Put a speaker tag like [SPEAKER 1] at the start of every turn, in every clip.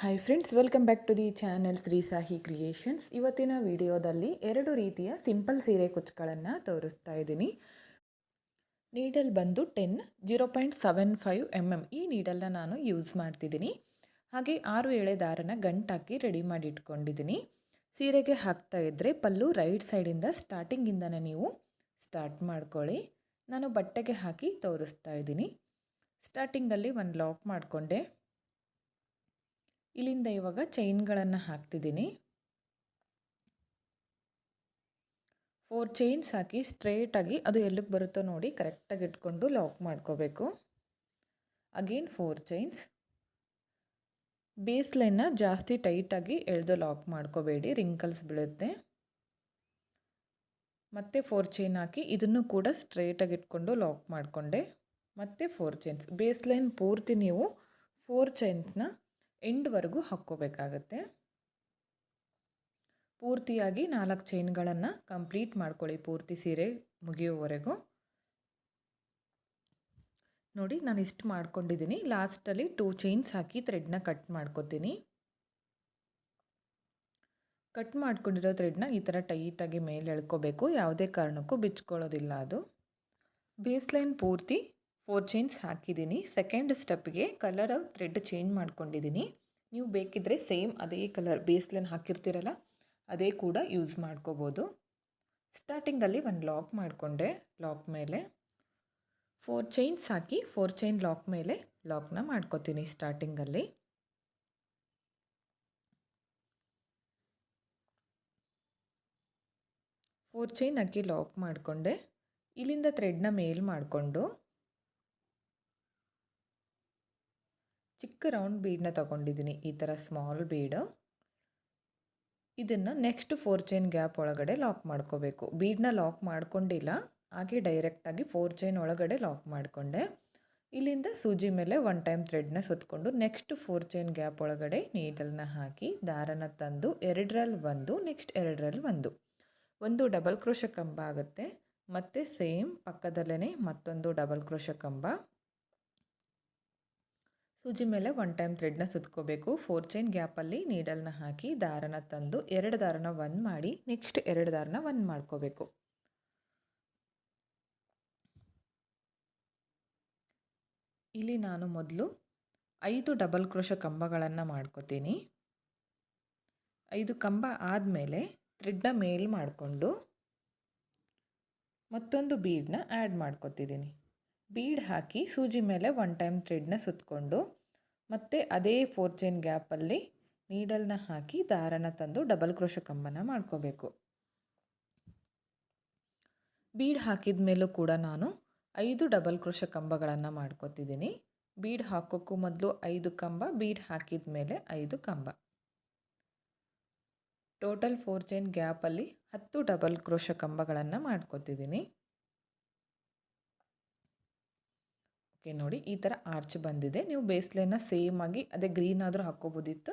[SPEAKER 1] Hi friends welcome back to the channel Shri Sahi creations ಇವತ್ತಿನ ವಿಡಿಯೋದಲ್ಲಿ ಎರಡು ರೀತಿಯ ಸಿಂಪಲ್ ಸೀರೆ ಕುಚ್ಗಳನ್ನು ತೋರಿಸ್ತಾ ಇದ್ದೀನಿ. ನೀಡಲ್ ಬಂದು ten zero point seven five M M ಈ ನೀಡಲ್ನ ನಾನು ಯೂಸ್ ಮಾಡ್ತಿದ್ದೀನಿ. ಹಾಗೆ ಆರು ಎಳೆ ದಾರನ ಗಂಟಾಕಿ ರೆಡಿ ಮಾಡಿ ಇಟ್ಕೊಂಡಿದ್ದೀನಿ ಸೀರೆಗೆ ಹಾಕ್ತಾ ಇದ್ದರೆ ಪಲ್ಲು ರೈಟ್ ಸೈಡಿಂದ ಸ್ಟಾರ್ಟಿಂಗಿಂದನೇ ನೀವು ಸ್ಟಾರ್ಟ್ ಮಾಡ್ಕೊಳ್ಳಿ. ನಾನು ಬಟ್ಟೆಗೆ ಹಾಕಿ ತೋರಿಸ್ತಾ ಇದ್ದೀನಿ. ಸ್ಟಾರ್ಟಿಂಗಲ್ಲಿ ಒಂದು ಲಾಕ್ ಮಾಡಿಕೊಂಡೆ. ಇಲ್ಲಿಂದ ಇವಾಗ ಚೈನ್ಗಳನ್ನು ಹಾಕ್ತಿದ್ದೀನಿ. ಫೋರ್ ಚೈನ್ಸ್ ಹಾಕಿ ಸ್ಟ್ರೇಟಾಗಿ ಅದು ಎಲ್ಲಿಗೆ ಬರುತ್ತೋ ನೋಡಿ ಕರೆಕ್ಟಾಗಿ ಇಟ್ಕೊಂಡು ಲಾಕ್ ಮಾಡ್ಕೋಬೇಕು. ಅಗೇನ್ ಫೋರ್ ಚೈನ್ಸ್ ಬೇಸ್ ಲೈನ್ನ ಜಾಸ್ತಿ ಟೈಟಾಗಿ ಎಳೆದು ಲಾಕ್ ಮಾಡ್ಕೋಬೇಡಿ ರಿಂಕಲ್ಸ್ ಬೀಳುತ್ತೆ. ಮತ್ತೆ ಫೋರ್ ಚೈನ್ ಹಾಕಿ ಇದನ್ನು ಕೂಡ ಸ್ಟ್ರೇಟಾಗಿ ಇಟ್ಕೊಂಡು ಲಾಕ್ ಮಾಡಿಕೊಂಡೆ. ಮತ್ತೆ ಫೋರ್ ಚೈನ್ಸ್ ಬೇಸ್ ಲೈನ್ ಪೂರ್ತಿ ನೀವು ಫೋರ್ ಚೈನ್ಸ್ನ ಎಂಡ್ವರೆಗೂ ಹಾಕ್ಕೋಬೇಕಾಗತ್ತೆ. ಪೂರ್ತಿಯಾಗಿ ನಾಲ್ಕು ಚೈನ್ಗಳನ್ನು ಕಂಪ್ಲೀಟ್ ಮಾಡ್ಕೊಳ್ಳಿ ಪೂರ್ತಿ ಸೀರೆ ಮುಗಿಯೋವರೆಗೂ ನೋಡಿ, ನಾನು ಇಷ್ಟು ಮಾಡ್ಕೊಂಡಿದ್ದೀನಿ. ಲಾಸ್ಟಲ್ಲಿ ಟೂ ಚೈನ್ಸ್ ಹಾಕಿ ಥ್ರೆಡ್ನ ಕಟ್ ಮಾಡ್ಕೊತೀನಿ. ಕಟ್ ಮಾಡ್ಕೊಂಡಿರೋ ಥ್ರೆಡ್ನ ಈ ಥರ ಟೈಟಾಗಿ ಮೇಲೆ ಎಳ್ಕೋಬೇಕು ಯಾವುದೇ ಕಾರಣಕ್ಕೂ ಬಿಚ್ಕೊಳ್ಳೋದಿಲ್ಲ ಅದು. ಬೇಸ್ ಲೈನ್ ಪೂರ್ತಿ ಫೋರ್ ಚೈನ್ಸ್ ಹಾಕಿದ್ದೀನಿ. ಸೆಕೆಂಡ್ ಸ್ಟೆಪ್ಗೆ ಕಲರ್ ಥ್ರೆಡ್ ಚೇಂಜ್ ಮಾಡ್ಕೊಂಡಿದ್ದೀನಿ. ನೀವು ಬೇಕಿದ್ದರೆ ಸೇಮ್ ಅದೇ ಕಲರ್ ಬೇಸ್ಲೈನ್ ಹಾಕಿರ್ತೀರಲ್ಲ, ಅದೇ ಕೂಡ ಯೂಸ್ ಮಾಡ್ಕೋಬೋದು. ಸ್ಟಾರ್ಟಿಂಗಲ್ಲಿ ಒಂದು ಲಾಕ್ ಮಾಡಿಕೊಂಡೆ ಲಾಕ್ ಮೇಲೆ. ಫೋರ್ ಚೈನ್ಸ್ ಹಾಕಿ ಫೋರ್ ಚೈನ್ ಲಾಕ್ ಮೇಲೆ ಲಾಕ್ನ ಮಾಡ್ಕೋತೀನಿ ಸ್ಟಾರ್ಟಿಂಗಲ್ಲಿ ಫೋರ್ ಚೈನ್ ಹಾಕಿ ಲಾಕ್ ಮಾಡಿಕೊಂಡೆ. ಇಲ್ಲಿಂದ ಥ್ರೆಡ್ನ ಮೇಲ್ ಮಾಡಿಕೊಂಡು ಚಿಕ್ಕ ರೌಂಡ್ ಬೀಡನ್ನ ತಗೊಂಡಿದ್ದೀನಿ. ಈ ಥರ ಸ್ಮಾಲ್ ಬೀಡು ಇದನ್ನು ನೆಕ್ಸ್ಟ್ ಫೋರ್ ಚೈನ್ ಗ್ಯಾಪ್ ಒಳಗಡೆ ಲಾಕ್ ಮಾಡ್ಕೋಬೇಕು. ಬೀಡನ್ನ ಲಾಕ್ ಮಾಡ್ಕೊಂಡಿಲ್ಲ. ಹಾಗೆ ಡೈರೆಕ್ಟಾಗಿ ಫೋರ್ ಚೈನ್ ಒಳಗಡೆ ಲಾಕ್ ಮಾಡಿಕೊಂಡೆ. ಇಲ್ಲಿಂದ ಸೂಜಿ ಮೇಲೆ ಒನ್ ಟೈಮ್ ಥ್ರೆಡ್ನ ಸುತ್ತಕೊಂಡು ನೆಕ್ಸ್ಟ್ ಫೋರ್ ಚೈನ್ ಗ್ಯಾಪ್ ಒಳಗಡೆ ನೀಡಲ್ನ ಹಾಕಿ ದಾರನ ತಂದು ಎರಡರಲ್ಲಿ ಒಂದು ನೆಕ್ಸ್ಟ್ ಎರಡರಲ್ಲಿ ಒಂದು. ಒಂದು ಡಬಲ್ ಕ್ರೋಶ ಕಂಬ ಆಗುತ್ತೆ. ಮತ್ತು ಸೇಮ್ ಪಕ್ಕದಲ್ಲೇ ಮತ್ತೊಂದು ಡಬಲ್ ಕ್ರೋಶ ಕಂಬ. ಸೂಜಿ ಮೇಲೆ ಒನ್ ಟೈಮ್ ಥ್ರೆಡ್ನ ಸುತ್ಕೋಬೇಕು. ಫೋರ್ ಚೈನ್ ಗ್ಯಾಪಲ್ಲಿ ನೀಡಲ್ನ ಹಾಕಿ ದಾರನ ತಂದು ಎರಡು ದಾರನ ಒನ್ ಮಾಡಿ ನೆಕ್ಸ್ಟ್ ಎರಡು ದಾರನ ಒನ್ ಮಾಡ್ಕೋಬೇಕು. ಇಲ್ಲಿ ನಾನು ಮೊದಲು ಐದು ಡಬಲ್ ಕ್ರೋಶ ಕಂಬಗಳನ್ನು ಮಾಡ್ಕೋತೀನಿ. ಐದು ಕಂಬ ಆದಮೇಲೆ ಥ್ರೆಡ್ನ ಮೇಲ್ ಮಾಡಿಕೊಂಡು ಮತ್ತೊಂದು ಬೀಡನ್ನ ಆ್ಯಡ್ ಮಾಡ್ಕೊತಿದ್ದೀನಿ. ಬೀಡ್ ಹಾಕಿ ಸೂಜಿ ಮೇಲೆ ಒನ್ ಟೈಮ್ ಥ್ರೆಡ್ನ ಸುತ್ತಕೊಂಡು ಮತ್ತು ಅದೇ ಫೋರ್ ಚೈನ್ ಗ್ಯಾಪಲ್ಲಿ ನೀಡಲ್ನ ಹಾಕಿ ದಾರನ ತಂದು ಡಬಲ್ ಕ್ರೋಶ ಕಂಬನ ಮಾಡ್ಕೋಬೇಕು. ಬೀಡ್ ಹಾಕಿದ ಮೇಲೂ ಕೂಡ ನಾನು ಐದು ಡಬಲ್ ಕ್ರೋಶ ಕಂಬಗಳನ್ನು ಮಾಡ್ಕೋತಿದ್ದೀನಿ ಬೀಡ್ ಹಾಕೋಕ್ಕೂ ಮೊದಲು ಐದು ಕಂಬ, ಬೀಡ್ ಹಾಕಿದ ಮೇಲೆ ಐದು ಕಂಬ. ಟೋಟಲ್ ಫೋರ್ ಚೈನ್ ಗ್ಯಾಪಲ್ಲಿ ಹತ್ತು ಡಬಲ್ ಕ್ರೋಶ ಕಂಬಗಳನ್ನು ಮಾಡ್ಕೋತಿದ್ದೀನಿ ಓಕೆ, ನೋಡಿ ಈ ಥರ ಆರ್ಚ್ ಬಂದಿದೆ. ನೀವು ಬೇಸ್ಲೈನ ಸೇಮ್ ಆಗಿ, ಅದೇ ಗ್ರೀನ್ ಆದರೂ ಹಾಕ್ಕೋಬೋದಿತ್ತು,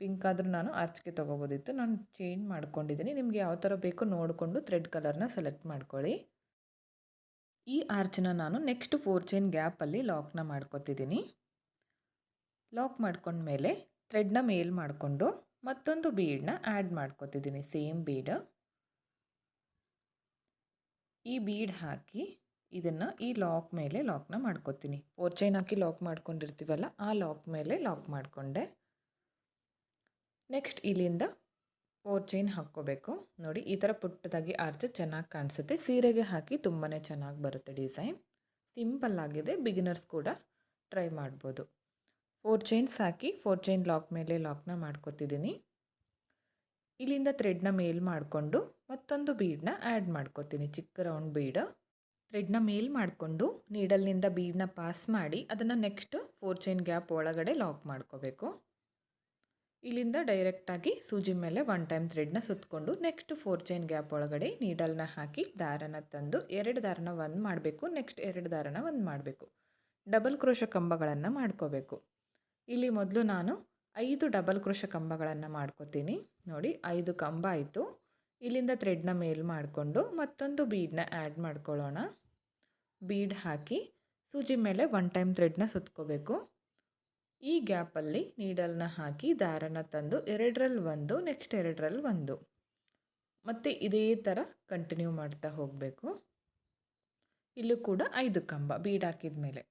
[SPEAKER 1] ಪಿಂಕ್ ಆದರೂ ನಾನು ಆರ್ಚ್ಗೆ ತೊಗೋಬೋದಿತ್ತು. ನಾನು ಚೇಂಜ್ ಮಾಡ್ಕೊಂಡಿದ್ದೀನಿ. ನಿಮಗೆ ಯಾವ ಥರ ಬೇಕು ನೋಡಿಕೊಂಡು ಥ್ರೆಡ್ ಕಲರ್ನ ಸೆಲೆಕ್ಟ್ ಮಾಡ್ಕೊಳ್ಳಿ. ಈ ಆರ್ಚನ್ನ ನಾನು ನೆಕ್ಸ್ಟ್ ಫೋರ್ ಚೈನ್ ಗ್ಯಾಪಲ್ಲಿ ಲಾಕ್ನ ಮಾಡ್ಕೊತಿದ್ದೀನಿ. ಲಾಕ್ ಮಾಡ್ಕೊಂಡ್ಮೇಲೆ ಥ್ರೆಡ್ನ ಮೇಲ್ ಮಾಡಿಕೊಂಡು ಮತ್ತೊಂದು ಬೀಡನ್ನ ಆ್ಯಡ್ ಮಾಡ್ಕೊತಿದ್ದೀನಿ, ಸೇಮ್ ಬೀಡ್. ಈ ಬೀಡ್ ಹಾಕಿ ಇದನ್ನು ಈ ಲಾಕ್ ಮೇಲೆ ಲಾಕ್ನ ಮಾಡ್ಕೊತೀನಿ. ಫೋರ್ ಚೈನ್ ಹಾಕಿ ಲಾಕ್ ಮಾಡ್ಕೊಂಡಿರ್ತೀವಲ್ಲ, ಆ ಲಾಕ್ ಮೇಲೆ ಲಾಕ್ ಮಾಡಿಕೊಂಡೆ. ನೆಕ್ಸ್ಟ್ ಇಲ್ಲಿಂದ ಫೋರ್ ಚೈನ್ ಹಾಕ್ಕೋಬೇಕು. ನೋಡಿ, ಈ ಥರ ಪುಟ್ಟದಾಗಿ ಅರ್ಧ ಚೆನ್ನಾಗಿ ಕಾಣಿಸುತ್ತೆ. ಸೀರೆಗೆ ಹಾಕಿ ತುಂಬಾ ಚೆನ್ನಾಗಿ ಬರುತ್ತೆ ಡಿಸೈನ್ ಸಿಂಪಲ್ ಆಗಿದೆ ಬಿಗಿನರ್ಸ್ ಕೂಡ ಟ್ರೈ ಮಾಡ್ಬೋದು. ಫೋರ್ ಚೈನ್ಸ್ ಹಾಕಿ ಫೋರ್ ಚೈನ್ ಲಾಕ್ ಮೇಲೆ ಲಾಕ್ನ ಮಾಡ್ಕೊತಿದ್ದೀನಿ. ಇಲ್ಲಿಂದ ಥ್ರೆಡ್ನ ಮೇಲ್ ಮಾಡಿಕೊಂಡು ಮತ್ತೊಂದು ಬೀಡನ್ನ ಆ್ಯಡ್ ಮಾಡ್ಕೊತೀನಿ. ಚಿಕ್ಕ ರೌಂಡ್ ಬೀಡ್ ಥ್ರೆಡ್ನ ಮೇಲ್ ಮಾಡಿಕೊಂಡು ನೀಡಲ್ನಿಂದ ಬೀಡನ್ನ ಪಾಸ್ ಮಾಡಿ ಅದನ್ನು ನೆಕ್ಸ್ಟ್ ಫೋರ್ ಚೈನ್ ಗ್ಯಾಪ್ ಒಳಗಡೆ ಲಾಕ್ ಮಾಡ್ಕೋಬೇಕು. ಇಲ್ಲಿಂದ ಡೈರೆಕ್ಟಾಗಿ ಸೂಜಿ ಮೇಲೆ ಒನ್ ಟೈಮ್ ಥ್ರೆಡ್ನ ಸುತ್ತಕೊಂಡು ನೆಕ್ಸ್ಟ್ ಫೋರ್ ಚೈನ್ ಗ್ಯಾಪ್ ಒಳಗಡೆ ನೀಡಲ್ನ ಹಾಕಿ ದಾರನ ತಂದು ಎರಡು ದಾರನ ಒಂದು ಮಾಡಬೇಕು, ನೆಕ್ಸ್ಟ್ ಎರಡು ದಾರನ ಒಂದು ಮಾಡಬೇಕು. ಡಬಲ್ ಕ್ರೋಶ ಕಂಬಗಳನ್ನು ಮಾಡ್ಕೋಬೇಕು. ಇಲ್ಲಿ ಮೊದಲು ನಾನು ಐದು ಡಬಲ್ ಕ್ರೋಶ ಕಂಬಗಳನ್ನು ಮಾಡ್ಕೋತೀನಿ. ನೋಡಿ, ಐದು ಕಂಬ ಆಯಿತು. ಇಲ್ಲಿಂದ ಥ್ರೆಡ್ನ ಮೇಲ್ ಮಾಡಿಕೊಂಡು ಮತ್ತೊಂದು ಬೀಡನ್ನ ಆ್ಯಡ್ ಮಾಡ್ಕೊಳ್ಳೋಣ. ಬೀಡ್ ಹಾಕಿ ಸೂಜಿ ಮೇಲೆ ಒನ್ ಟೈಮ್ ಥ್ರೆಡ್ನ ಸುತ್ಕೋಬೇಕು. ಈ ಗ್ಯಾಪಲ್ಲಿ ನೀಡಲ್ನ ಹಾಕಿ ದಾರನ ತಂದು ಎರಡರಲ್ಲಿ ಒಂದು, ನೆಕ್ಸ್ಟ್ ಎರಡರಲ್ಲಿ ಒಂದು. ಮತ್ತು ಇದೇ ಥರ ಕಂಟಿನ್ಯೂ ಮಾಡ್ತಾ ಹೋಗಬೇಕು. ಇಲ್ಲೂ ಕೂಡ ಐದು ಕಂಬ ಬೀಡ್ ಹಾಕಿದ ಮೇಲೆ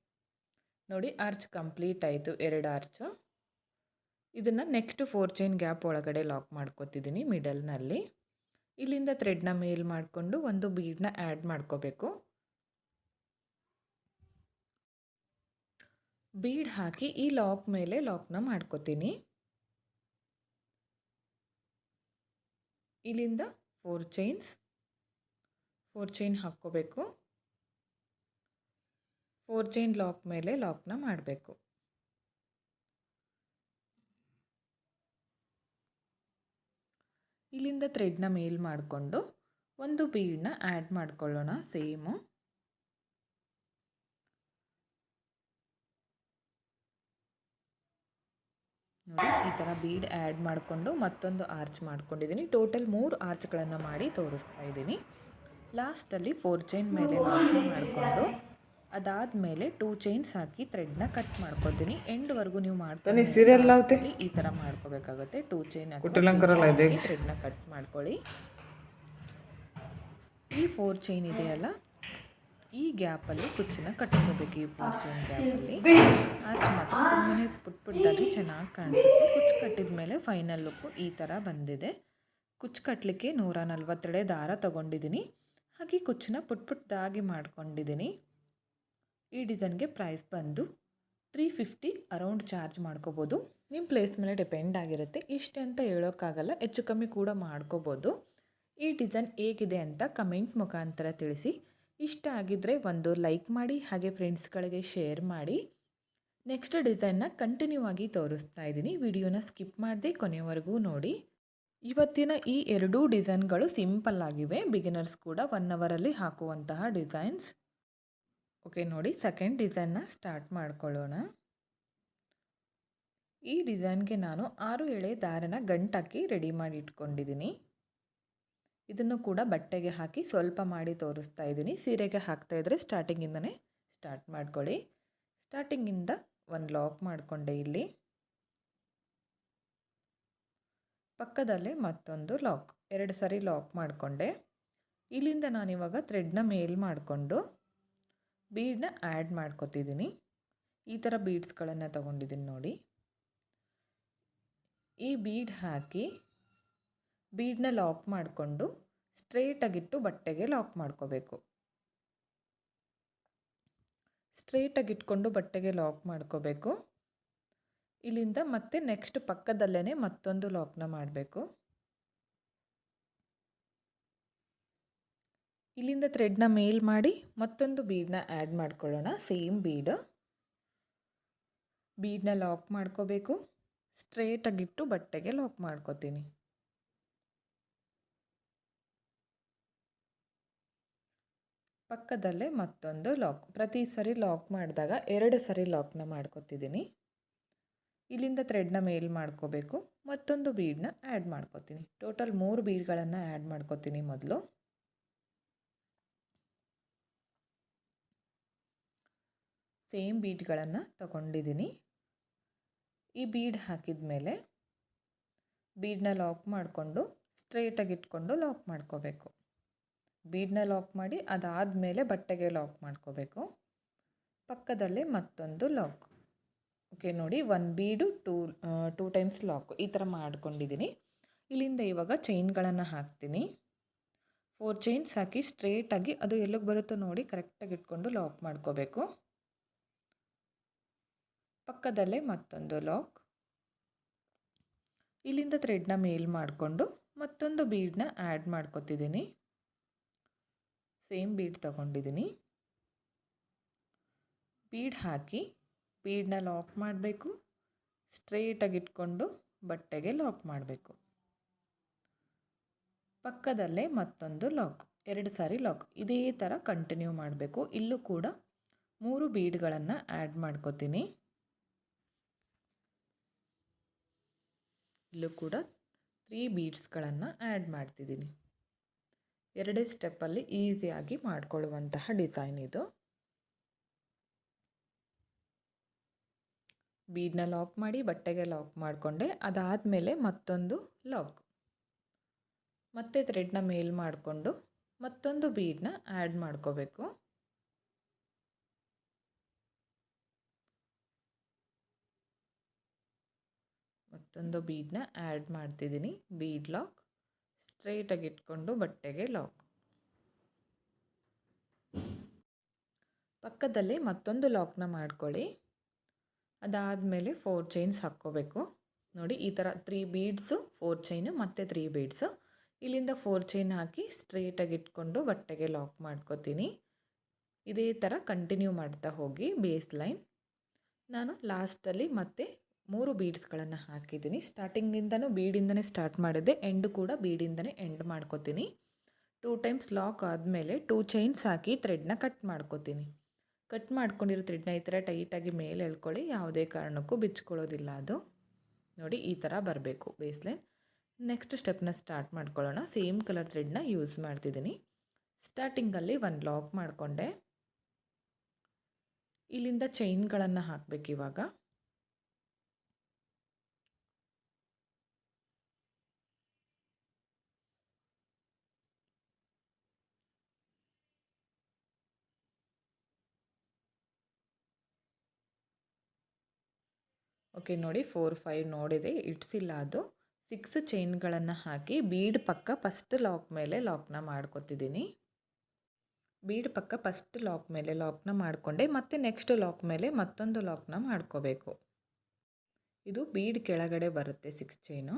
[SPEAKER 1] ನೋಡಿ ಆರ್ಚ್ ಕಂಪ್ಲೀಟ್ ಆಯಿತು, ಎರಡು ಆರ್ಚು. ಇದನ್ನು ನೆಕ್ಸ್ಟ್ ಫೋರ್ ಚೈನ್ ಗ್ಯಾಪ್ ಒಳಗಡೆ ಲಾಕ್ ಮಾಡ್ಕೋತಿದ್ದೀನಿ ಮಿಡಲ್ನಲ್ಲಿ. ಇಲ್ಲಿಂದ ಥ್ರೆಡ್ನ ಮೇಲ್ ಮಾಡಿಕೊಂಡು ಒಂದು ಬೀಡನ್ನ ಆ್ಯಡ್ ಮಾಡ್ಕೋಬೇಕು. ಬೀಡ್ ಹಾಕಿ ಈ ಲಾಕ್ ಮೇಲೆ ಲಾಕ್ನ ಮಾಡ್ಕೋತೀನಿ. ಇಲ್ಲಿಂದ ಫೋರ್ ಚೈನ್ಸ್ ಫೋರ್ ಚೈನ್ ಹಾಕ್ಕೋಬೇಕು. ಫೋರ್ ಚೈನ್ ಲಾಕ್ ಮೇಲೆ ಲಾಕ್ನ ಮಾಡಬೇಕು. ಇಲ್ಲಿಂದ ಥ್ರೆಡ್ನ ಮೇಲ್ ಮಾಡಿಕೊಂಡು ಒಂದು ಬೀಡನ್ನ ಆ್ಯಡ್ ಮಾಡ್ಕೊಳ್ಳೋಣ ಸೇಮು ನೋಡಿ, ಈ ಥರ ಬೀಡ್ ಆ್ಯಡ್ ಮಾಡಿಕೊಂಡು ಮತ್ತೊಂದು ಆರ್ಚ್ ಮಾಡ್ಕೊಂಡಿದ್ದೀನಿ. ಟೋಟಲ್ ಮೂರು ಆರ್ಚ್ಗಳನ್ನು ಮಾಡಿ ತೋರಿಸ್ತಾ ಇದ್ದೀನಿ. ಲಾಸ್ಟಲ್ಲಿ ಫೋರ್ ಚೈನ್ ಮೇಲೆ ಮಾಡಿಕೊಂಡು ಅದಾದಮೇಲೆ ಟೂ ಚೈನ್ಸ್ ಹಾಕಿ ಥ್ರೆಡ್ನ ಕಟ್ ಮಾಡ್ಕೊತೀನಿ. ಎಂಡ್ವರೆಗೂ ನೀವು ಮಾಡ್ಕೊಂಡು ಈ ಥರ ಮಾಡ್ಕೋಬೇಕಾಗುತ್ತೆ. ಟೂ ಚೈನ್ ಥ್ರೆಡ್ನ ಕಟ್ ಮಾಡ್ಕೊಳ್ಳಿ. ಈ ಫೋರ್ ಚೈನ್ ಇದೆಯಲ್ಲ ಈ ಗ್ಯಾಪಲ್ಲಿ ಕುಚ್ಚನ್ನ ಕಟ್ಕೋಬೇಕು ಈ ಫೋರ್ ಚೈನ್ ಗ್ಯಾಪಲ್ಲಿ ಆಚೆ ಮಾತ್ರ ತುಂಬನೇ ಪುಟ್ ಪುಟ್ಟಾಗಿ ಚೆನ್ನಾಗಿ ಕಾಣಿಸುತ್ತೆ. ಕುಚ್ಚು ಕಟ್ಟಿದ ಮೇಲೆ ಫೈನಲ್ ಲುಕ್ಕು ಈ ಥರ ಬಂದಿದೆ. ಕುಚ್ಚು ಕಟ್ಟಲಿಕ್ಕೆ ನೂರ ನಲ್ವತ್ತೆಡೆ ದಾರ ತೊಗೊಂಡಿದ್ದೀನಿ ಹಾಗೆ ಕುಚ್ಚನ್ನ ಪುಟ್ ಪುಟ್ಟದಾಗಿ ಮಾಡ್ಕೊಂಡಿದ್ದೀನಿ ಈ ಡಿಸೈನ್ಗೆ ಪ್ರೈಸ್ ಬಂದು ತ್ರೀ ಫಿಫ್ಟಿ ಅರೌಂಡ್ ಚಾರ್ಜ್ ಮಾಡ್ಕೋಬೋದು. ನಿಮ್ಮ ಪ್ಲೇಸ್ ಮೇಲೆ ಡಿಪೆಂಡ್ ಆಗಿರುತ್ತೆ. ಇಷ್ಟೇ ಅಂತ ಹೇಳೋಕ್ಕಾಗಲ್ಲ, ಹೆಚ್ಚು ಕಮ್ಮಿ ಕೂಡ ಮಾಡ್ಕೋಬೋದು. ಈ ಡಿಸೈನ್ ಹೇಗಿದೆ ಅಂತ ಕಮೆಂಟ್ ಮುಖಾಂತರ ತಿಳಿಸಿ. ಇಷ್ಟ ಆಗಿದ್ದರೆ ಒಂದು ಲೈಕ್ ಮಾಡಿ, ಹಾಗೆ ಫ್ರೆಂಡ್ಸ್ಗಳಿಗೆ ಶೇರ್ ಮಾಡಿ. ನೆಕ್ಸ್ಟ್ ಡಿಸೈನ್ನ ಕಂಟಿನ್ಯೂ ಆಗಿ ತೋರಿಸ್ತಾ ಇದ್ದೀನಿ. ವಿಡಿಯೋನ ಸ್ಕಿಪ್ ಮಾಡದೆ ಕೊನೆಯವರೆಗೂ ನೋಡಿ. ಇವತ್ತಿನ ಈ ಎರಡೂ ಡಿಸೈನ್ಗಳು ಸಿಂಪಲ್ ಆಗಿವೆ. ಬಿಗಿನರ್ಸ್ ಕೂಡ ಒನ್ ಅವರಲ್ಲಿ ಹಾಕುವಂತಹ ಡಿಸೈನ್ಸ್. ಓಕೆ ನೋಡಿ ಸೆಕೆಂಡ್ ಡಿಸೈನ್ನ ಸ್ಟಾರ್ಟ್ ಮಾಡ್ಕೊಳ್ಳೋಣ. ಈ ಡಿಸೈನ್ಗೆ ನಾನು ಆರು ಎಳೆ ದಾರನ ಗಂಟಾಕಿ ರೆಡಿ ಮಾಡಿ ಇಟ್ಕೊಂಡಿದ್ದೀನಿ ಇದನ್ನು ಕೂಡ ಬಟ್ಟೆಗೆ ಹಾಕಿ ಸ್ವಲ್ಪ ಮಾಡಿ ತೋರಿಸ್ತಾ ಇದ್ದೀನಿ ಸೀರೆಗೆ ಹಾಕ್ತಾ ಇದ್ದರೆ ಸ್ಟಾರ್ಟಿಂಗಿಂದನೇ ಸ್ಟಾರ್ಟ್ ಮಾಡ್ಕೊಳ್ಳಿ. ಸ್ಟಾರ್ಟಿಂಗಿಂದ ಒಂದು ಲಾಕ್ ಮಾಡಿಕೊಂಡೆ ಇಲ್ಲಿ. ಪಕ್ಕದಲ್ಲೇ ಮತ್ತೊಂದು ಲಾಕ್ ಎರಡು ಸರಿ ಲಾಕ್ ಮಾಡಿಕೊಂಡೆ. ಇಲ್ಲಿಂದ ನಾನಿವಾಗ ಥ್ರೆಡ್ನ ಮೇಲ್ ಮಾಡಿಕೊಂಡು ಬೀಡನ್ನ ಆ್ಯಡ್ ಮಾಡ್ಕೊತಿದ್ದೀನಿ. ಈ ಥರ ಬೀಡ್ಸ್ಗಳನ್ನು ತಗೊಂಡಿದ್ದೀನಿ ನೋಡಿ. ಈ ಬೀಡ್ ಹಾಕಿ ಬೀಡನ್ನ ಲಾಕ್ ಮಾಡಿಕೊಂಡು ಸ್ಟ್ರೇಟಾಗಿಟ್ಟು ಬಟ್ಟೆಗೆ ಲಾಕ್ ಮಾಡ್ಕೋಬೇಕು. ಸ್ಟ್ರೇಟಾಗಿಟ್ಕೊಂಡು ಬಟ್ಟೆಗೆ ಲಾಕ್ ಮಾಡ್ಕೋಬೇಕು. ಇಲ್ಲಿಂದ ಮತ್ತೆ ನೆಕ್ಸ್ಟ್ ಪಕ್ಕದಲ್ಲೇ ಮತ್ತೊಂದು ಲಾಕ್ನ ಮಾಡಬೇಕು. ಇಲ್ಲಿಂದ ಥ್ರೆಡ್ನ ಮೇಲ್ ಮಾಡಿ ಮತ್ತೊಂದು ಬೀಡನ್ನ ಆ್ಯಡ್ ಮಾಡ್ಕೊಳ್ಳೋಣ. ಸೇಮ್ ಬೀಡು ಬೀಡನ್ನ ಲಾಕ್ ಮಾಡ್ಕೋಬೇಕು. ಸ್ಟ್ರೇಟಾಗಿಟ್ಟು ಬಟ್ಟೆಗೆ ಲಾಕ್ ಮಾಡ್ಕೋತೀನಿ. ಪಕ್ಕದಲ್ಲೇ ಮತ್ತೊಂದು ಲಾಕ್ ಪ್ರತಿ ಸರಿ ಲಾಕ್ ಮಾಡಿದಾಗ ಎರಡು ಸರಿ ಲಾಕ್ನ ಮಾಡ್ಕೋತಿದ್ದೀನಿ. ಇಲ್ಲಿಂದ ಥ್ರೆಡ್ನ ಮೇಲ್ ಮಾಡ್ಕೋಬೇಕು. ಮತ್ತೊಂದು ಬೀಡನ್ನ ಆ್ಯಡ್ ಮಾಡ್ಕೋತೀನಿ. ಟೋಟಲ್ ಮೂರು ಬೀಡ್ಗಳನ್ನು ಆ್ಯಡ್ ಮಾಡ್ಕೋತೀನಿ ಮೊದಲು. ಸೇಮ್ ಬೀಡ್ಗಳನ್ನು ತಗೊಂಡಿದ್ದೀನಿ ಈ ಬೀಡ್ ಹಾಕಿದ ಮೇಲೆ ಬೀಡನ್ನ ಲಾಕ್ ಮಾಡಿಕೊಂಡು ಸ್ಟ್ರೇಟಾಗಿ ಇಟ್ಕೊಂಡು ಲಾಕ್ ಮಾಡ್ಕೋಬೇಕು. ಬೀಡನ್ನ ಲಾಕ್ ಮಾಡಿ ಅದಾದ ಮೇಲೆ ಬಟ್ಟೆಗೆ ಲಾಕ್ ಮಾಡ್ಕೋಬೇಕು. ಪಕ್ಕದಲ್ಲೇ ಮತ್ತೊಂದು ಲಾಕ್. ಓಕೆ, ನೋಡಿ one bead two two times lock. ಈ ಥರ ಮಾಡ್ಕೊಂಡಿದ್ದೀನಿ ಇಲ್ಲಿಂದ ಇವಾಗ ಚೈನ್ಗಳನ್ನು ಹಾಕ್ತೀನಿ. ಫೋರ್ ಚೈನ್ಸ್ ಹಾಕಿ ಸ್ಟ್ರೇಟಾಗಿ ಅದು ಎಲ್ಲಿಗೆ ಬರುತ್ತೋ ನೋಡಿ ಕರೆಕ್ಟಾಗಿ ಇಟ್ಕೊಂಡು ಲಾಕ್ ಮಾಡ್ಕೋಬೇಕು. ಪಕ್ಕದಲ್ಲೇ ಮತ್ತೊಂದು ಲಾಕ್ ಇಲ್ಲಿಂದ ಥ್ರೆಡ್ನ ಮೇಲ್ ಮಾಡಿಕೊಂಡು ಮತ್ತೊಂದು ಬೀಡನ್ನ ಆ್ಯಡ್ ಮಾಡ್ಕೊತಿದ್ದೀನಿ ಸೇಮ್ ಬೀಡ್ ತಗೊಂಡಿದ್ದೀನಿ ಬೀಡ್ ಹಾಕಿ ಬೀಡನ್ನ ಲಾಕ್ ಮಾಡಬೇಕು. ಸ್ಟ್ರೇಟಾಗಿ ಇಟ್ಕೊಂಡು ಬಟ್ಟೆಗೆ ಲಾಕ್ ಮಾಡಬೇಕು. ಪಕ್ಕದಲ್ಲೇ ಮತ್ತೊಂದು ಲಾಕ್ ಎರಡು ಸಾರಿ ಲಾಕ್ ಇದೇ ಥರ ಕಂಟಿನ್ಯೂ ಮಾಡಬೇಕು. ಇಲ್ಲೂ ಕೂಡ ಮೂರು ಬೀಡ್ಗಳನ್ನು ಆ್ಯಡ್ ಮಾಡ್ಕೋತೀನಿ. ಇಲ್ಲೂ ಕೂಡ ತ್ರೀ ಬೀಡ್ಸ್ಗಳನ್ನು ಆ್ಯಡ್ ಮಾಡ್ತಿದ್ದೀನಿ. ಎರಡೇ ಸ್ಟೆಪ್ಪಲ್ಲಿ ಈಸಿಯಾಗಿ ಮಾಡಿಕೊಳ್ಳುವಂತಹ ಡಿಸೈನ್ ಇದು. ಬೀಡನ್ನ ಲಾಕ್ ಮಾಡಿ, ಬಟ್ಟೆಗೆ ಲಾಕ್ ಮಾಡಿಕೊಂಡೆ. ಅದಾದಮೇಲೆ ಮತ್ತೊಂದು ಲಾಕ್ ಮತ್ತೆ ಥ್ರೆಡ್ನ ಮೇಲ್ ಮಾಡಿಕೊಂಡು ಮತ್ತೊಂದು ಬೀಡನ್ನ ಆ್ಯಡ್ ಮಾಡ್ಕೋಬೇಕು. ಮತ್ತೊಂದು ಬೀಡನ್ನ ಆ್ಯಡ್ ಮಾಡ್ತಿದ್ದೀನಿ. ಬೀಡ್ ಲಾಕ್ ಸ್ಟ್ರೈಟಾಗಿ ಇಟ್ಕೊಂಡು ಬಟ್ಟೆಗೆ ಲಾಕ್ ಪಕ್ಕದಲ್ಲೇ ಮತ್ತೊಂದು ಲಾಕ್ನ ಮಾಡ್ಕೊಳ್ಳಿ. ಅದಾದಮೇಲೆ ಫೋರ್ ಚೈನ್ಸ್ ಹಾಕ್ಕೋಬೇಕು. ನೋಡಿ, ಈ ಥರ ತ್ರೀ ಬೀಡ್ಸು ಫೋರ್ ಚೈನು ಮತ್ತು ತ್ರೀ ಬೀಡ್ಸು ಇಲ್ಲಿಂದ ಫೋರ್ ಚೈನ್ ಹಾಕಿ ಸ್ಟ್ರೇಟಾಗಿ ಇಟ್ಕೊಂಡು ಬಟ್ಟೆಗೆ ಲಾಕ್ ಮಾಡ್ಕೋತೀನಿ. ಇದೇ ಥರ ಕಂಟಿನ್ಯೂ ಮಾಡ್ತಾ ಹೋಗಿ ಬೇಸ್ ಲೈನ್ ನಾನು ಲಾಸ್ಟಲ್ಲಿ ಮತ್ತೆ ಮೂರು ಬೀಡ್ಸ್ಗಳನ್ನು ಹಾಕಿದ್ದೀನಿ. ಸ್ಟಾರ್ಟಿಂಗಿಂದನೂ ಬೀಡಿಂದನೇ ಸ್ಟಾರ್ಟ್ ಮಾಡಿದ್ದೆ. ಎಂಡ್ ಕೂಡ ಬೀಡಿಂದನೇ ಎಂಡ್ ಮಾಡ್ಕೋತೀನಿ. ಟೂ ಟೈಮ್ಸ್ ಲಾಕ್ ಆದಮೇಲೆ ಟೂ ಚೈನ್ಸ್ ಹಾಕಿ ಥ್ರೆಡ್ನ ಕಟ್ ಮಾಡ್ಕೋತೀನಿ. ಕಟ್ ಮಾಡ್ಕೊಂಡಿರೋ ಥ್ರೆಡ್ನ ಈ ಥರ ಟೈಟಾಗಿ ಮೇಲೆ ಎಳ್ಕೊಳ್ಳಿ. ಯಾವುದೇ ಕಾರಣಕ್ಕೂ ಬಿಚ್ಕೊಳ್ಳೋದಿಲ್ಲ ಅದು. ನೋಡಿ, ಈ ಥರ ಬರಬೇಕು ಬೇಸ್ಲೈನ್ ನೆಕ್ಸ್ಟ್ ಸ್ಟೆಪ್ನ ಸ್ಟಾರ್ಟ್ ಮಾಡ್ಕೊಳ್ಳೋಣ. ಸೇಮ್ ಕಲರ್ ಥ್ರೆಡ್ನ ಯೂಸ್ ಮಾಡ್ತಿದ್ದೀನಿ. ಸ್ಟಾರ್ಟಿಂಗಲ್ಲಿ ಒಂದು ಲಾಕ್ ಮಾಡಿಕೊಂಡೆ. ಇಲ್ಲಿಂದ ಚೈನ್ಗಳನ್ನು ಹಾಕಬೇಕು ಇವಾಗ. ಓಕೆ ನೋಡಿ ಫೋರ್ ಫೈವ್ ನೋಡಿದೆ. ಇಡ್ಸಿಲ್ಲ ಅದು. ಸಿಕ್ಸ್ ಚೈನ್ಗಳನ್ನು ಹಾಕಿ ಬೀಡ್ ಪಕ್ಕ ಫಸ್ಟ್ ಲಾಕ್ ಮೇಲೆ ಲಾಕ್ನ ಮಾಡ್ಕೊತಿದ್ದೀನಿ. ಬೀಡ್ ಪಕ್ಕ ಫಸ್ಟ್ ಲಾಕ್ ಮೇಲೆ ಲಾಕ್ನ ಮಾಡಿಕೊಂಡೆ. ಮತ್ತು ನೆಕ್ಸ್ಟ್ ಲಾಕ್ ಮೇಲೆ ಮತ್ತೊಂದು ಲಾಕ್ನ ಮಾಡ್ಕೋಬೇಕು. ಇದು ಬೀಡ್ ಕೆಳಗಡೆ ಬರುತ್ತೆ ಸಿಕ್ಸ್ ಚೈನು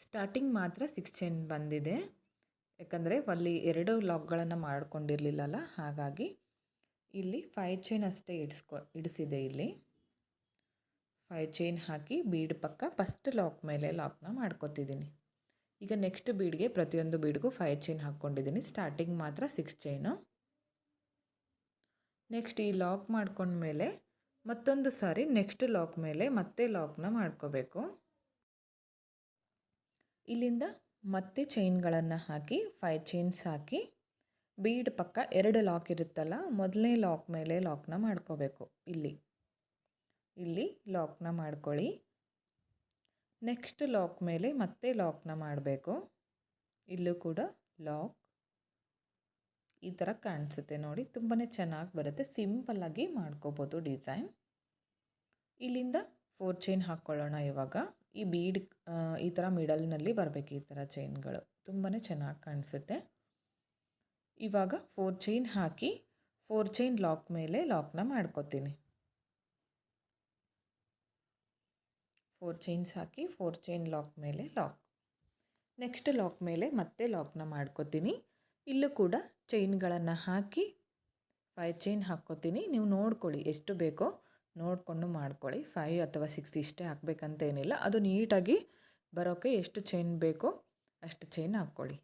[SPEAKER 1] ಸ್ಟಾರ್ಟಿಂಗ್ ಮಾತ್ರ ಸಿಕ್ಸ್ ಚೈನ್ ಬಂದಿದೆ. ಯಾಕಂದರೆ ಅಲ್ಲಿ ಎರಡು ಲಾಕ್ಗಳನ್ನು ಮಾಡ್ಕೊಂಡಿರಲಿಲ್ಲಲ್ಲ, ಹಾಗಾಗಿ ಇಲ್ಲಿ ಫೈವ್ ಚೈನ್ ಅಷ್ಟೇ ಇಡಿಸ್ಕೊ, ಇಡಿಸಿದೆ ಇಲ್ಲಿ. ಚೈನ್ ಹಾಕಿ ಬೀಡ್ ಪಕ್ಕ ಫಸ್ಟ್ ಲಾಕ್ ಮೇಲೆ ಲಾಕ್ನ ಮಾಡ್ಕೊತಿದ್ದೀನಿ ಈಗ ನೆಕ್ಸ್ಟ್ ಬೀಡ್ಗೆ ಪ್ರತಿಯೊಂದು ಬೀಡ್ಗೂ ಫೈವ್ ಚೈನ್ ಹಾಕ್ಕೊಂಡಿದ್ದೀನಿ ಸ್ಟಾರ್ಟಿಂಗ್ ಮಾತ್ರ ಸಿಕ್ಸ್ ಚೈನು ನೆಕ್ಸ್ಟ್ ಈ ಲಾಕ್ ಮಾಡ್ಕೊಂಡ್ಮೇಲೆ ಮತ್ತೊಂದು ಸಾರಿ ನೆಕ್ಸ್ಟ್ ಲಾಕ್ ಮೇಲೆ ಮತ್ತೆ ಲಾಕ್ನ ಮಾಡ್ಕೋಬೇಕು. ಇಲ್ಲಿಂದ ಮತ್ತೆ ಚೈನ್ಗಳನ್ನು ಹಾಕಿ ಫೈವ್ ಚೈನ್ಸ್ ಹಾಕಿ ಬೀಡ್ ಪಕ್ಕ ಎರಡು ಲಾಕ್ ಇರುತ್ತಲ್ಲ, ಮೊದಲನೇ ಲಾಕ್ ಮೇಲೆ ಲಾಕ್ನ ಮಾಡ್ಕೋಬೇಕು ಇಲ್ಲಿ. ಇಲ್ಲಿ ಲಾಕ್ನ ಮಾಡ್ಕೊಳ್ಳಿ. ನೆಕ್ಸ್ಟ್ ಲಾಕ್ ಮೇಲೆ ಮತ್ತೆ ಲಾಕ್ನ ಮಾಡಬೇಕು. ಇಲ್ಲೂ ಕೂಡ ಲಾಕ್ ಈ ಥರ ಕಾಣಿಸುತ್ತೆ ನೋಡಿ ತುಂಬಾ ಚೆನ್ನಾಗಿ ಬರುತ್ತೆ. ಸಿಂಪಲ್ಲಾಗಿ ಮಾಡ್ಕೋಬೋದು ಡಿಸೈನ್ ಇಲ್ಲಿಂದ ಫೋರ್ ಚೈನ್ ಹಾಕ್ಕೊಳ್ಳೋಣ ಇವಾಗ. ಈ ಬೀಡ್ ಈ ಥರ ಮಿಡಲ್ನಲ್ಲಿ ಬರಬೇಕು ಈ ಥರ ಚೈನ್ಗಳು ತುಂಬಾ ಚೆನ್ನಾಗಿ ಕಾಣಿಸುತ್ತೆ. ಇವಾಗ ಫೋರ್ ಚೈನ್ ಹಾಕಿ ಫೋರ್ ಚೈನ್ ಲಾಕ್ ಮೇಲೆ ಲಾಕ್ನ ಮಾಡ್ಕೋತೀನಿ. ಫೋರ್ ಚೈನ್ಸ್ ಹಾಕಿ ಫೋರ್ ಚೈನ್ ಲಾಕ್ ಮೇಲೆ ಲಾಕ್ ನೆಕ್ಸ್ಟ್ ಲಾಕ್ ಮೇಲೆ ಮತ್ತೆ ಲಾಕ್ನ ಮಾಡ್ಕೋತೀನಿ. ಇಲ್ಲೂ ಕೂಡ ಚೈನ್ಗಳನ್ನು ಹಾಕಿ ಫೈವ್ ಚೈನ್ ಹಾಕ್ಕೋತೀನಿ. ನೀವು ನೋಡ್ಕೊಳ್ಳಿ ಎಷ್ಟು ಬೇಕೋ, ನೋಡಿಕೊಂಡು ಮಾಡ್ಕೊಳ್ಳಿ. ಫೈವ್ ಅಥವಾ ಸಿಕ್ಸ್ ಇಷ್ಟೇ ಹಾಕಬೇಕಂತ ಏನಿಲ್ಲ ಅದು ನೀಟಾಗಿ ಬರೋಕ್ಕೆ ಎಷ್ಟು ಚೈನ್ ಬೇಕೋ ಅಷ್ಟು ಚೈನ್ ಹಾಕ್ಕೊಳ್ಳಿ.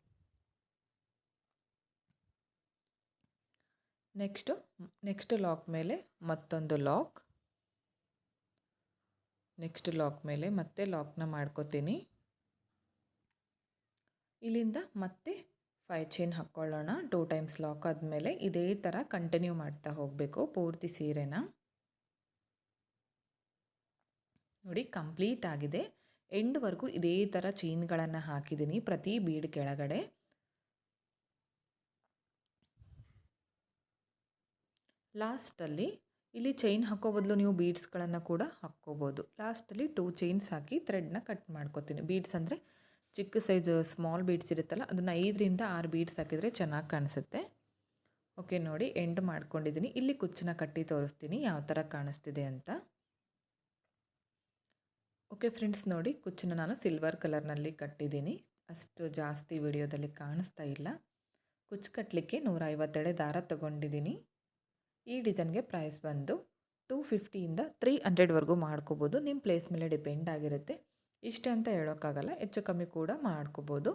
[SPEAKER 1] ನೆಕ್ಸ್ಟು ನೆಕ್ಸ್ಟ್ ಲಾಕ್ ಮೇಲೆ ಮತ್ತೊಂದು ಲಾಕ್ ನೆಕ್ಸ್ಟ್ ಲಾಕ್ ಮೇಲೆ ಮತ್ತೆ ಲಾಕ್ನ ಮಾಡ್ಕೋತೀನಿ. ಇಲ್ಲಿಂದ ಮತ್ತೆ ಫೈ ಚೈನ್ ಹಾಕ್ಕೊಳ್ಳೋಣ ಟೂ ಟೈಮ್ಸ್ ಲಾಕ್ ಆದಮೇಲೆ ಇದೇ ಥರ ಕಂಟಿನ್ಯೂ ಮಾಡ್ತಾ ಹೋಗಬೇಕು ಪೂರ್ತಿ ಸೀರೆನ. ನೋಡಿ ಕಂಪ್ಲೀಟ್ ಆಗಿದೆ. ಎಂಡ್ವರೆಗೂ ಇದೇ ಥರ ಚೈನ್ಗಳನ್ನು ಹಾಕಿದ್ದೀನಿ ಪ್ರತಿ ಬೀಡ್ ಕೆಳಗಡೆ. ಲಾಸ್ಟಲ್ಲಿ ಇಲ್ಲಿ ಚೈನ್ ಹಾಕೋ ಬದಲು ನೀವು ಬೀಡ್ಸ್ಗಳನ್ನು ಕೂಡ ಹಾಕ್ಕೋಬೋದು. ಲಾಸ್ಟಲ್ಲಿ ಟೂ ಚೈನ್ಸ್ ಹಾಕಿ ಥ್ರೆಡ್ನ ಕಟ್ ಮಾಡ್ಕೋತೀನಿ. ಬೀಡ್ಸ್ ಅಂದರೆ ಚಿಕ್ಕ ಸೈಜ್ ಸ್ಮಾಲ್ ಬೀಡ್ಸ್ ಇರುತ್ತಲ್ಲ, ಅದನ್ನು ಐದರಿಂದ ಆರು ಬೀಡ್ಸ್ ಹಾಕಿದರೆ ಚೆನ್ನಾಗಿ ಕಾಣಿಸುತ್ತೆ. ಓಕೆ ನೋಡಿ ಎಂಡ್ ಮಾಡ್ಕೊಂಡಿದ್ದೀನಿ ಇಲ್ಲಿ ಕುಚ್ಚನ್ನ ಕಟ್ಟಿ ತೋರಿಸ್ತೀನಿ, ಯಾವ ಥರ ಕಾಣಿಸ್ತಿದೆ ಅಂತ. ಓಕೆ ಫ್ರೆಂಡ್ಸ್ ನೋಡಿ, ಕುಚ್ಚನ್ನ ನಾನು ಸಿಲ್ವರ್ ಕಲರ್ನಲ್ಲಿ ಕಟ್ಟಿದ್ದೀನಿ ಅಷ್ಟು ಜಾಸ್ತಿ ವಿಡಿಯೋದಲ್ಲಿ ಕಾಣಿಸ್ತಾ ಇಲ್ಲ. ಕುಚ್ಚು ಕಟ್ಟಲಿಕ್ಕೆ ನೂರೈವತ್ತೆಡೆ ದಾರ ತೊಗೊಂಡಿದ್ದೀನಿ ಈ ಡಿಸೈನ್ಗೆ ಪ್ರೈಸ್ ಬಂದು ಟೂ ಫಿಫ್ಟಿಯಿಂದ ತ್ರೀ ಹಂಡ್ರೆಡ್ವರೆಗೂ ಮಾಡ್ಕೋಬೋದು. ನಿಮ್ಮ ಪ್ಲೇಸ್ ಮೇಲೆ ಡಿಪೆಂಡ್ ಆಗಿರುತ್ತೆ. ಇಷ್ಟೇ ಅಂತ ಹೇಳೋಕ್ಕಾಗಲ್ಲ, ಹೆಚ್ಚು ಕಮ್ಮಿ ಕೂಡ ಮಾಡ್ಕೋಬೋದು.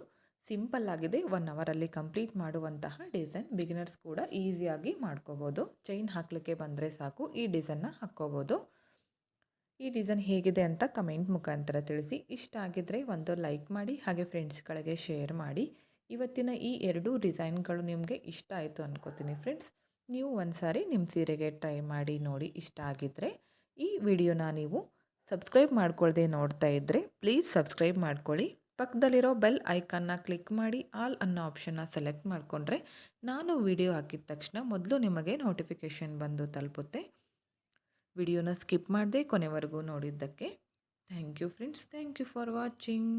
[SPEAKER 1] ಸಿಂಪಲ್ ಆಗಿದೆ ಒನ್ ಅವರಲ್ಲಿ ಕಂಪ್ಲೀಟ್ ಮಾಡುವಂತಹ ಡಿಸೈನ್ ಬಿಗಿನರ್ಸ್ ಕೂಡ ಈಸಿಯಾಗಿ ಮಾಡ್ಕೋಬೋದು. ಚೈನ್ ಹಾಕಲಿಕ್ಕೆ ಬಂದರೆ ಸಾಕು, ಈ ಡಿಸೈನ್ನ ಹಾಕ್ಕೋಬೋದು. ಈ ಡಿಸೈನ್ ಹೇಗಿದೆ ಅಂತ ಕಮೆಂಟ್ ಮುಖಾಂತರ ತಿಳಿಸಿ. ಇಷ್ಟ ಆಗಿದ್ದರೆ ಒಂದು ಲೈಕ್ ಮಾಡಿ, ಹಾಗೆ ಫ್ರೆಂಡ್ಸ್ಗಳಿಗೆ ಶೇರ್ ಮಾಡಿ. ಇವತ್ತಿನ ಈ ಎರಡೂ ಡಿಸೈನ್ಗಳು ನಿಮಗೆ ಇಷ್ಟ ಆಯಿತು ಅನ್ಕೋತೀನಿ ಫ್ರೆಂಡ್ಸ್ ನೀವು ಒಂದು ಸಾರಿ ನಿಮ್ಮ ಸೀರೆಗೆ ಟ್ರೈ ಮಾಡಿ ನೋಡಿ ಇಷ್ಟ ಆಗಿದ್ದರೆ ಈ ವಿಡಿಯೋನ ನೀವು ಸಬ್ಸ್ಕ್ರೈಬ್ ಮಾಡ್ಕೊಳ್ಳದೆ ನೋಡ್ತಾ ಇದ್ದರೆ ಪ್ಲೀಸ್ ಸಬ್ಸ್ಕ್ರೈಬ್ ಮಾಡ್ಕೊಳ್ಳಿ. ಪಕ್ಕದಲ್ಲಿರೋ ಬೆಲ್ ಐಕಾನ್ನ ಕ್ಲಿಕ್ ಮಾಡಿ, ಆಲ್ ಅನ್ನೋ ಆಪ್ಷನ್ನ ಸೆಲೆಕ್ಟ್ ಮಾಡಿಕೊಂಡ್ರೆ ನಾನು ವಿಡಿಯೋ ಹಾಕಿದ ತಕ್ಷಣ ಮೊದಲು ನಿಮಗೆ ನೋಟಿಫಿಕೇಷನ್ ಬಂದು ತಲುಪುತ್ತೆ. ವಿಡಿಯೋನ ಸ್ಕಿಪ್ ಮಾಡದೆ ಕೊನೆವರೆಗೂ ನೋಡಿದ್ದಕ್ಕೆ thank you friends, thank you for watching.